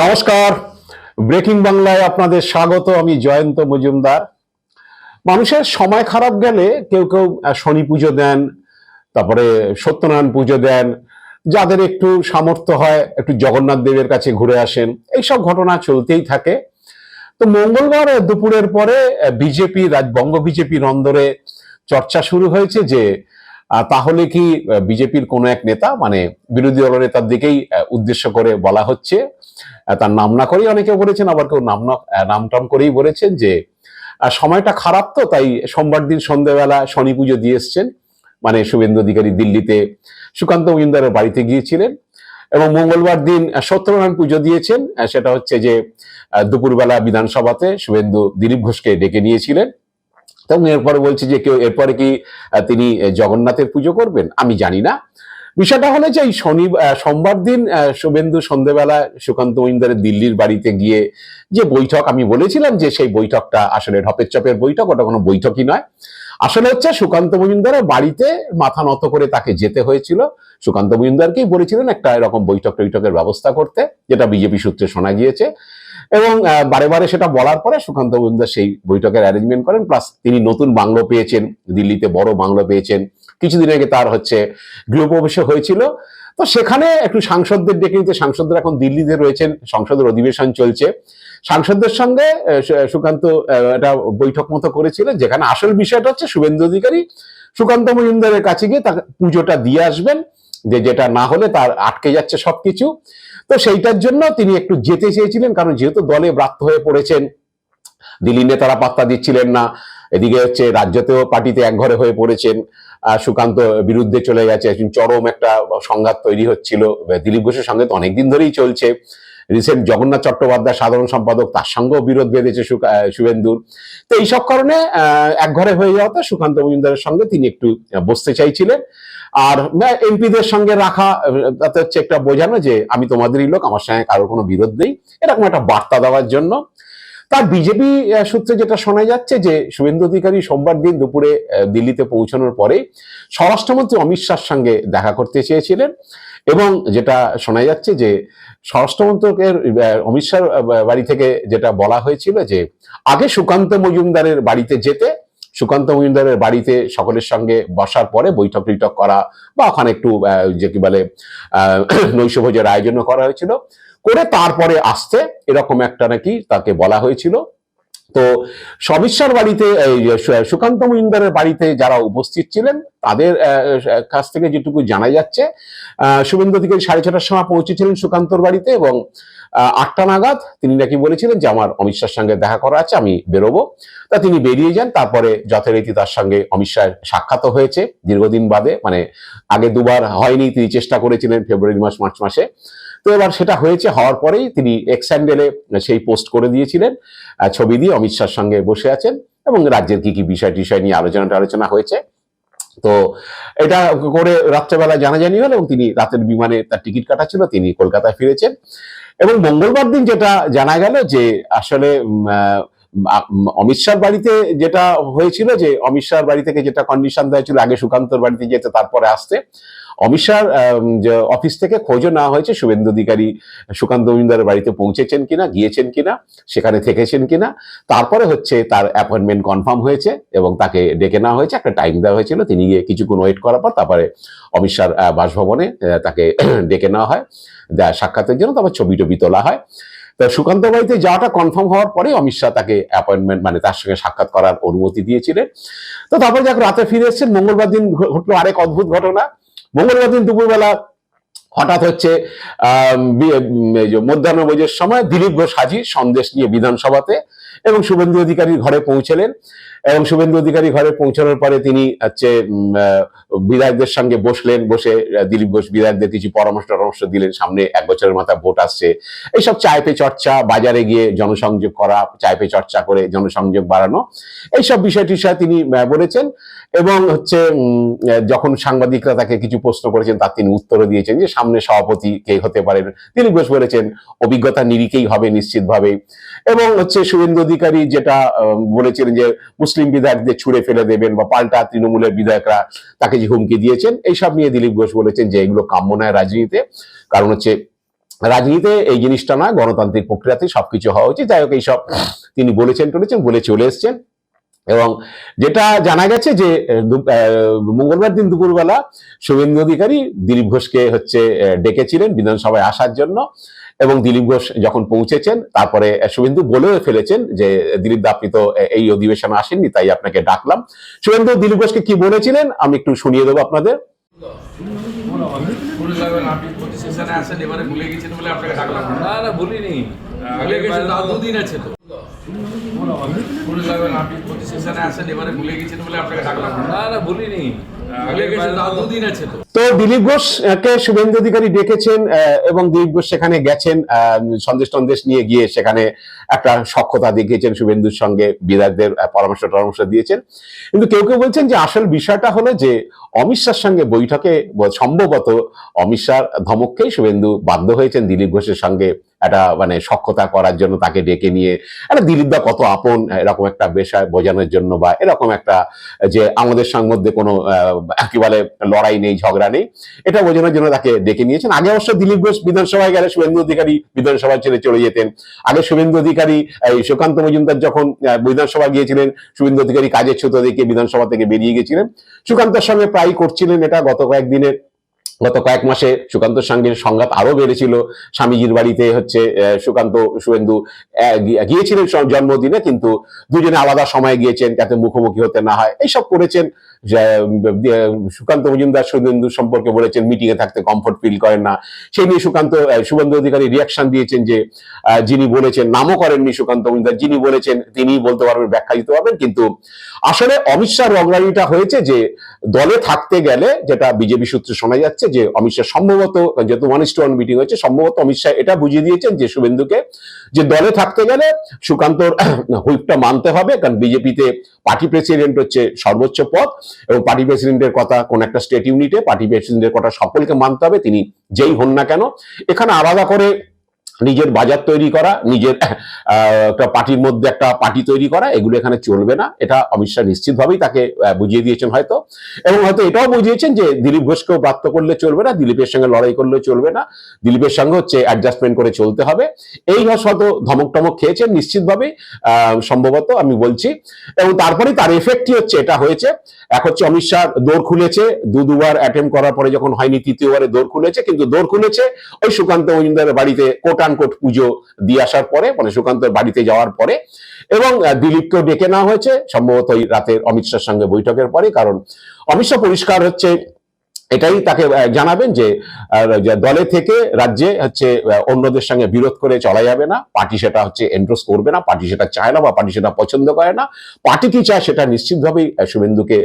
নমস্কার। ব্রেকিং বাংলায় আপনাদের স্বাগত, আমি জয়ন্ত মজুমদার। মানুষের সময় খারাপ গেলে কেউ কেউ শনি পুজো দেন, তারপরে সত্যনারায়ণ পুজো দেন, যাদের একটু সামর্থ্য হয়, একটু জগন্নাথ দেবের কাছে ঘুরে আসেন, এইসব ঘটনা চলতেই থাকে। তো মঙ্গলবার দুপুরের পরে বিজেপি বঙ্গ বিজেপির অন্দরে চর্চা শুরু হয়েছে যে তাহলে কি বিজেপির কোনো এক নেতা মানে বিরোধী দলনেতার দিকেই উদ্দেশ্য করে বলা হচ্ছে। তার নাম না করেই অনেকে বলেছেন, আবার কেউ নাম না নাম টাম করেই বলেছেন যে সময়টা খারাপ তো, তাই সোমবার দিন সন্ধ্যেবেলা শনি পুজো দিয়ে এসছেন। মানে শুভেন্দু অধিকারী দিল্লিতে সুকান্ত মজুমদারের বাড়িতে গিয়েছিলেন এবং মঙ্গলবার দিন সত্যনারায়ণ পুজো দিয়েছেন। সেটা হচ্ছে যে দুপুরবেলা বিধানসভাতে শুভেন্দু দিলীপ ঘোষকে ডেকে নিয়েছিলেন। এবং এরপরে বলছে যে, কেউ, এরপরে কি তিনি জগন্নাথের পুজো করবেন? আমি জানি না। বিষয়টা হলো যে এই শনি সোমবার দিন শুভেন্দু সন্ধ্যেবেলা সুকান্ত মহিন্দারের দিল্লির বাড়িতে গিয়ে যে বৈঠক, আমি বলেছিলাম যে সেই বৈঠকটা আসলে ঢপের চপের বৈঠক, ওটা কোনো বৈঠকই নয়। আসলে হচ্ছে সুকান্ত মজুমদারের বাড়িতে মাথা নত করে তাকে যেতে হয়েছিল। সুকান্ত মজুমদারকেই বলেছিলেন একটা এরকম বৈঠক টৈঠকের ব্যবস্থা করতে, যেটা বিজেপি সূত্রে শোনা গিয়েছে। এবং বারে বারে সেটা বলার পরে সুকান্ত মজুমদার সেই বৈঠকের অ্যারেঞ্জমেন্ট করেন। প্লাস তিনি নতুন বাংলো পেয়েছেন, দিল্লিতে বড় বাংলো পেয়েছেন। কিছুদিন আগে তার হচ্ছে গৃহপ্রবেশ হয়েছিল। তো সেখানে একটু সাংসদদের ডেকে নিতে, সাংসদরা এখন দিল্লিতে রয়েছেন, সংসদের অধিবেশন চলছে। সাংসদদের সঙ্গে সুকান্ত একটা বৈঠক মতো করেছিলেন, যেখানে আসল বিষয়টা হচ্ছে শুভেন্দু অধিকারী, সুকান্ত মজুমদারের কাছে গিয়ে তাকে পুজোটা দিয়ে আসবেন, যে যেটা না হলে তার আটকে যাচ্ছে সবকিছু। তো সেইটার জন্য তিনি একটু যেতে চেয়েছিলেন, কারণ যেহেতু দলে ব্রাত্য হয়ে পড়েছেন, দিল্লি নেতারা পাত্তা দিচ্ছিলেন না এদিকে হচ্ছে রাজ্যতেও পার্টিতে একঘরে হয়ে পড়েছেন সুকান্ত বিরুদ্ধে চলে গেছে চরম একটা সংঘাত তৈরি হচ্ছিল। দিলীপ ঘোষের সঙ্গে তো অনেকদিন ধরেই চলছে। রিসেন্ট জগন্নাথ চট্টোপাধ্যায় সাধারণ সম্পাদক তার সঙ্গেও বিরোধ বেঁধেছে শুভেন্দুর। তো এইসব কারণে আহ, একঘরে হয়ে যাওয়াতে সুকান্ত মজুমদারের সঙ্গে তিনি একটু বসতে চাইছিলেন। আর এমপিদের সঙ্গে রাখা তাতে হচ্ছে একটা বোঝানো যে আমি তোমাদেরই লোক আমার সঙ্গে কারোর কোনো বিরোধ নেই। এরকম একটা বার্তা দেওয়ার জন্য তার বিজেপি সূত্রে যেটা শোনা যাচ্ছে যে শুভেন্দু অধিকারী সোমবার দিন দুপুরে দিল্লিতে পৌঁছানোর পরে স্বরাষ্ট্রমন্ত্রী অমিত শাহর সঙ্গে দেখা করতে চেয়েছিলেন এবং যেটা শোনা যাচ্ছে যে স্বরাষ্ট্রমন্ত্রকের অমিত শাহর বাড়ি থেকে যেটা বলা হয়েছিল যে আগে সুকান্ত মজুমদারের বাড়িতে যেতে, সুকান্ত মজুমদারের বাড়িতে সকলের সঙ্গে বসার পরে বৈঠক টিঠক করা বা ওখানে একটু যে কি বলে নৈশভোজের আয়োজনও করা হয়েছিল। করে তারপরে আসতে এরকম একটা নাকি তাকে বলা হয়েছিল। তো সবিশ্বার বাড়িতে সুকান্ত মজুমদারের বাড়িতে যারা উপস্থিত ছিলেন, তাদের কাছ থেকে যেটুকু জানা যাচ্ছে শুভেন্দু অধিকারী সাড়ে ছটার সময় পৌঁছেছিলেন সুকান্তর বাড়িতে এবং আটটা নাগাদ তিনি নাকি বলেছিলেন যে, আমার অমিত সঙ্গে দেখা করা আছে, আমি বেরোবো। তা তিনি বেরিয়ে যান। তারপরে যথারীতি তার সঙ্গে অমিত শাহের সাক্ষাৎ হয়েছে। দীর্ঘদিন বাদে মানে আগে দুবার হয়নি তিনি চেষ্টা করেছিলেন ফেব্রুয়ারি মাস, মার্চ মাসে। তো এবার সেটা হয়েছে হওয়ার পরেই তিনি এক্স হ্যান্ডেলে সেই পোস্ট করে দিয়েছিলেন ছবি দিয়ে অমিত শাহর সঙ্গে বসে আছেন এবং রাজ্যের কি কি বিষয় টিষয় নিয়ে আলোচনা টালোচনা হয়েছে। তো এটা করে রাত্রেবেলা জানাজানি হলো এবং তিনি রাতের বিমানে তার টিকিট কাটা ছিল তিনি কলকাতায় ফিরেছেন। এবং মঙ্গলবার দিন যেটা জানা গেল যে আসলে আহ, অমিত শাহর বাড়িতে যেটা হয়েছিল যে অমিত শাহর বাড়ি থেকে যেটা কন্ডিশন দেওয়া ছিল আগে সুকান্তর বাড়িতে যেতে তারপরে আসতে অমিত শাহর অফিস থেকে খোঁজও নেওয়া হয়েছে, শুভেন্দু অধিকারী, সুকান্ত মজুমদারের বাড়িতে পৌঁছেছেন কিনা, গিয়েছেন কিনা, সেখানে থেকেছেন কিনা, তারপরে হচ্ছে তার অ্যাপয়েন্টমেন্ট কনফার্ম হয়েছে এবং তাকে ডেকে নেওয়া হয়েছে, একটা টাইম দেওয়া হয়েছিল, তিনি গিয়ে কিছুক্ষণ ওয়েট করার পর তারপরে অমিত শাহর বাসভবনে তাকে ডেকে নেওয়া হয় সাক্ষাতের জন্য তারপর ছবি টবি তোলা হয়। তো সুকান্ত বাড়িতে যাওয়াটা কনফার্ম হওয়ার পরে অমিত শাহ তাকে অ্যাপয়েন্টমেন্ট মানে তার সঙ্গে সাক্ষাৎ করার অনুমতি দিয়েছিলেন। তো তারপরে যাক রাতে ফিরে এসেছেন। মঙ্গলবার দিন ঘটলো আরেক অদ্ভুত ঘটনা। মঙ্গলবার দিন দুপুরবেলা হঠাৎ হচ্ছে উম, মধ্যাহ্নভোজের সময় দিলীপ ঘোষ হাজির সন্দেশ নিয়ে বিধানসভাতে এবং শুভেন্দু অধিকারীর ঘরে পৌঁছলেন। এবং শুভেন্দু অধিকারী ঘরে পৌঁছানোর পরে তিনি হচ্ছে বিধায়কদের সঙ্গে বসলেন, বসে দিলীপ ঘোষ বিধায়কদের কিছু পরামর্শ টরামর্শ দিলেন। সামনে এক বছরের মাথায় ভোট আসছে। এইসব চায় পে চর্চা, বাজারে গিয়ে জনসংযোগ করা, চায় পে চর্চা করে জনসংযোগ বাড়ানো, এইসব বিষয় টিষয় তিনি বলেছেন। এবং হচ্ছে যখন সাংবাদিকরা তাকে কিছু প্রশ্ন করেছেন, তার তিনি উত্তরও দিয়েছেন যে সামনে সভাপতি কে হতে পারেন। তিনি ঘোষ বলেছেন, অভিজ্ঞতা নিরিখেই হবে নিশ্চিতভাবে এবং হচ্ছে, শুভেন্দু অধিকারী যেটা বলেছিলেন যে মুসলিম বিধায়কদের ছুড়ে ফেলে দেবেন বা পাল্টা তৃণমূলের বিধায়করা তাকে যে হুমকি দিয়েছেন, এইসব নিয়ে দিলীপ ঘোষ বলেছেন যে এগুলো কাম্য নয় রাজনীতিতে। কারণ হচ্ছে, রাজনীতিতে এই জিনিসটা না, গণতান্ত্রিক প্রক্রিয়াতে সবকিছু হওয়া উচিত। যাই হোক, এইসব তিনি বলেছেন টলেছেন, বলে চলে এসছেন। এবং যেটা জানা গেছে যে মঙ্গলবার দিন দুপুরবেলা শুভেন্দু অধিকারী দিলীপ ঘোষকে হচ্ছে ডেকেছিলেন বিধানসভায় আসার জন্য। এবং দিলীপ ঘোষ যখন পৌঁছেছেন তারপরে শুভেন্দু বলেও ফেলেছেন যে দিলীপ দা আপনি তো এই অধিবেশনে আসেননি তাই আপনাকে ডাকলাম। শুভেন্দু দিলীপ ঘোষকে কি বলেছিলেন? আমি একটু শুনিয়ে দেবো আপনাদের। আপনি প্রতি আসেন এবারে ভুলে গেছেন বলে আপনাকে ডাকলাম। না না ভুলিনি। ভুলে গেছে আগেরবার- তাও আছে তো। তো দিলীপ ঘোষ কে শুভেন্দু অধিকারী ডেকেছেন এবং দিলীপ ঘোষ সেখানে গেছেন সন্দেশ টন্দেশ নিয়ে গিয়ে সেখানে একটা সক্ষতা দেখিয়েছেন শুভেন্দুর সঙ্গে, বিধায়কদের পরামর্শ টরামর্শ দিয়েছেন। কিন্তু কেউ কেউ বলছেন যে আসল বিষয়টা হলো যে অমিত সঙ্গে বৈঠকে সম্ভবত অমিত ধমককেই শুভেন্দু বাধ্য হয়েছেন দিলীপ ঘোষের সঙ্গে একটা মানে সক্ষতা করার জন্য তাকে ডেকে নিয়ে একটা দিলীপ দা কত আপন, এরকম একটা বিষয় বোঝানোর জন্য বা এরকম একটা, যে আমাদের মধ্যে কোনো কি বলে, লড়াই নেই, ঝগড়া নেই, এটা বোঝানোর জন্য তাকে ডেকে নিয়েছেন। আগে অবশ্য দিলীপ ঘোষ বিধানসভায় গেলে শুভেন্দু অধিকারী বিধানসভা ছেড়ে চলে যেতেন। আগে শুভেন্দু অধিকারী, এই সুকান্ত মজুমদার যখন বিধানসভা গিয়েছিলেন, শুভেন্দু অধিকারী কাজের ছুতো দেখে বিধানসভা থেকে বেরিয়ে গেছিলেন। সুকান্তের সঙ্গে প্রায় করছিলেন এটা গত কয়েকদিনের গত কয়েক মাসে সুকান্তর সঙ্গে সংঘাত আরও বেড়েছিল। স্বামীজির বাড়িতে হচ্ছে সুকান্ত শুভেন্দু গিয়েছিলেন জন্মদিনে, কিন্তু দুজনে আলাদা সময় গিয়েছেন যাতে মুখোমুখি হতে না হয়। এইসব করেছেন সুকান্ত মজুমদার শুভেন্দু সম্পর্কে বলেছেন মিটিং এ থাকতে কমফোর্ট ফিল করেন না। সেই নিয়ে সুকান্ত শুভেন্দু অধিকারী রিয়াকশন দিয়েছেন যে যিনি বলেছেন, নামও করেননি সুকান্ত মজুমদার, যিনি বলেছেন, তিনিই বলতে পারবেন, ব্যাখ্যা দিতে পারবেন, কিন্তু আসলে অমিত শাহ রগরানিটা হয়েছে যে দলে থাকতে গেলে যেটা বিজেপি সূত্রে শোনা যাচ্ছে যে অমিত শাহ সম্ভবত, যেহেতু ওয়ান ইস্ট ওয়ান মিটিং হয়েছে, সম্ভবত অমিত শাহ এটা বুঝিয়ে দিয়েছেন যে শুভেন্দুকে যে দলে থাকতে গেলে সুকান্তর হুইপটা মানতে হবে, কারণ বিজেপিতে পার্টি প্রেসিডেন্ট হচ্ছে সর্বোচ্চ পদ এবং পার্টি প্রেসিডেন্টের কথা কোন একটা স্টেট ইউনিটে পার্টি প্রেসিডেন্টের কথা সকলকে মানতে হবে, তিনি যেই হন না কেন। এখানে আলাদা করে নিজের বাজার তৈরি করা, নিজের একটা পার্টির মধ্যে একটা পার্টি তৈরি করা, এগুলো এখানে চলবে না। এটা অমিত শাহ নিশ্চিতভাবেই তাকে বুঝিয়ে দিয়েছেন হয়তো। এবং হয়তো এটাও বুঝিয়েছেন যে দিলীপ ঘোষকেও প্রাপ্ত করলে চলবে না, দিলীপের সঙ্গে লড়াই করলে চলবে না। দিলীপের সঙ্গে হচ্ছে অ্যাডজাস্টমেন্ট করে চলতে হবে। এই হয়তো ধমক টমক খেয়েছেন নিশ্চিতভাবে সম্ভবত আমি বলছি। এবং তারপরে তার এফেক্টই হচ্ছে, এটা হয়েছে, এক হচ্ছে অমিত শাহ দৌড় খুলেছে, দু দুবার অ্যাটেম্প করার পরে যখন হয়নি, তৃতীয়বারে দৌড় খুলেছে, কিন্তু দৌড় খুলেছে, ওই সুকান্ত মজুমদারের বাড়িতে কোট কোট পুজো দিয়ে আসার পরে মানে সুকান্তের বাড়িতে যাওয়ার পরে, এবং দিলীপকেও ডেকে নেওয়া হয়েছে। সম্ভবত ওই রাতের অমিত শাহর সঙ্গে বৈঠকের পরে, কারণ অমিত শাহ পরিষ্কার হচ্ছে এটাই তাকে জানাবেন যে দলে থেকে রাজ্যে হচ্ছে অন্যদের সঙ্গে বিরোধ করে চলা যাবে না। পার্টি সেটা হচ্ছে এন্ড্রোস করবে না, পার্টি সেটা চায় না বা পার্টি সেটা পছন্দ করে না। পার্টি কি চায় সেটা নিশ্চিতভাবেই শুভেন্দুকে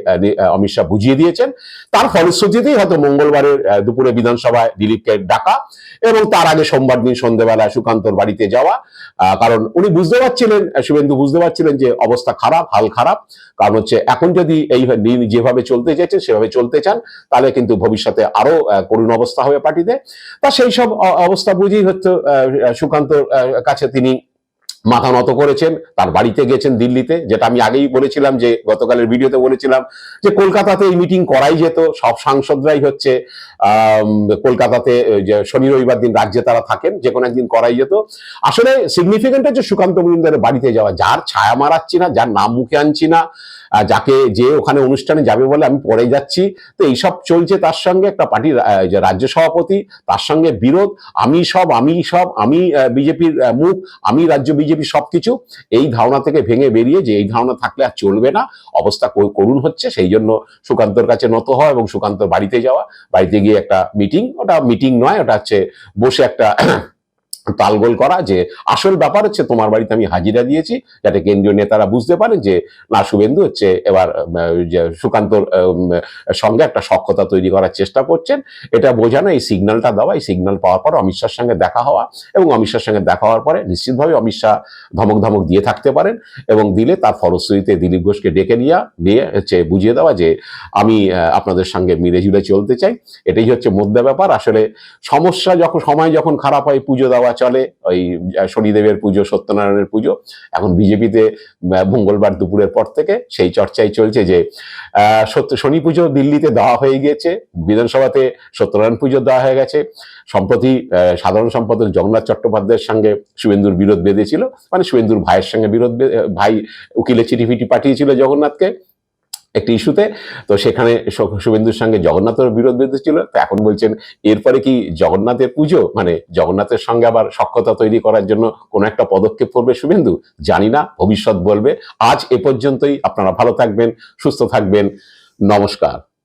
অমিত শাহ বুঝিয়ে দিয়েছেন। তার ফলশ্রুতিতেই হয়তো মঙ্গলবারের দুপুরে বিধানসভায় দিলীপকে ডাকা এবং তার আগে সোমবার দিন সন্ধ্যেবেলা সুকান্তর বাড়িতে যাওয়া। কারণ উনি বুঝতে পারছিলেন শুভেন্দু বুঝতে পারছিলেন যে অবস্থা খারাপ, হাল খারাপ। কারণ হচ্ছে এখন যদি এই যেভাবে চলতে চাইছেন, সেভাবে চলতে চান, তাহলে কিন্তু ভবিষ্যতে আরও করুণ অবস্থা হবে পার্টিতে। তা সেই সব অবস্থা বুঝেই হচ্ছে সুকান্তর কাছে তিনি মাথা নত করেছেন। তার বাড়িতে গেছেন দিল্লিতে, যেটা আমি আগেই বলেছিলাম যে, গতকালের ভিডিওতে বলেছিলাম যে, কলকাতাতে এই মিটিং করাই যেত, সব সাংসদরাই হচ্ছে কলকাতাতে যে, শনি, রবিবার দিন রাজ্যে তারা থাকেন, যে কোনো একদিন করাই যেত। আসলে সিগনিফিকেন্ট হচ্ছে সুকান্ত মজুমদারের বাড়িতে যাওয়া, যার ছায়া মারাচ্ছি না, যার নাম মুখে আনছি না যাকে যে ওখানে অনুষ্ঠানে যাবে বলে আমি পরে যাচ্ছি। তো এইসব চলছে তার সঙ্গে একটা পার্টির রাজ্য সভাপতি, তার সঙ্গে বিরোধ, আমি সব আমি সব, আমি বিজেপির মুখ, আমি রাজ্য বিজেপি সবকিছু। এই ধারণা থেকে ভেঙে বেরিয়ে যে এই ধারণা থাকলে আর চলবে না, অবস্থা করুণ হচ্ছে। সেই জন্য সুকান্তর কাছে নত হওয়া এবং সুকান্তর বাড়িতে যাওয়া, বাড়িতে গিয়ে একটা মিটিং ওটা মিটিং নয়, ওটা হচ্ছে বসে একটা তালগোল করা যে আসল ব্যাপার হচ্ছে তোমার বাড়িতে আমি হাজিরা দিয়েছি যাতে কেন্দ্রীয় নেতারা বুঝতে পারেন যে, না শুভেন্দু হচ্ছে এবার সুকান্তর সঙ্গে একটা সক্ষতা তৈরি করার চেষ্টা করছেন। এটা বোঝানো, এই সিগন্যালটা দেওয়া, এই সিগন্যাল পাওয়ার পর অমিত শাহর সঙ্গে দেখা হওয়া এবং অমিত শাহর সঙ্গে দেখা হওয়ার পরে নিশ্চিতভাবে অমিত শাহ ধমক ধমক দিয়ে থাকতে পারেন এবং দিলে তার ফলশ্রুতিতে দিলীপ ঘোষকে ডেকে নিয়ে দিয়ে হচ্ছে বুঝিয়ে দেওয়া যে, আমি আপনাদের সঙ্গে মিলে জুলে চলতে চাই। এটাই হচ্ছে মধ্যে ব্যাপার। আসলে সমস্যা যখন, সময় যখন খারাপ হয়, পুজো দেওয়া চলে, ওই শনিদেবের পুজো, সত্যনারায়ণের পুজো। এখন বিজেপিতে মঙ্গলবার দুপুরের পর থেকে সেই চর্চাই চলছে যে সত্য, শনি পুজো দিল্লিতে দেওয়া হয়ে গিয়েছে বিধানসভাতে সত্যনারায়ণ পুজো দেওয়া হয়ে গেছে। সম্প্রতি সাধারণ সম্পাদক জগন্নাথ চট্টোপাধ্যায়ের সঙ্গে শুভেন্দুর বিরোধ বেঁধেছিল মানে শুভেন্দুর ভাইয়ের সঙ্গে বিরোধ ভাই উকিলে চিঠি ফিটি পাঠিয়েছিল জগন্নাথকে। একটি ইস্যুতে। তো সেখানে শুভেন্দুর সঙ্গে জগন্নাথের বিরোধ বেঁধেছিল তো এখন বলছেন, এরপরে কি জগন্নাথের পুজো? মানে জগন্নাথের সঙ্গে আবার সক্ষতা তৈরি করার জন্য কোনো একটা পদক্ষেপ করবে শুভেন্দু? জানি না, ভবিষ্যৎ বলবে। আজ এ পর্যন্তই। আপনারা ভালো থাকবেন, সুস্থ থাকবেন। নমস্কার।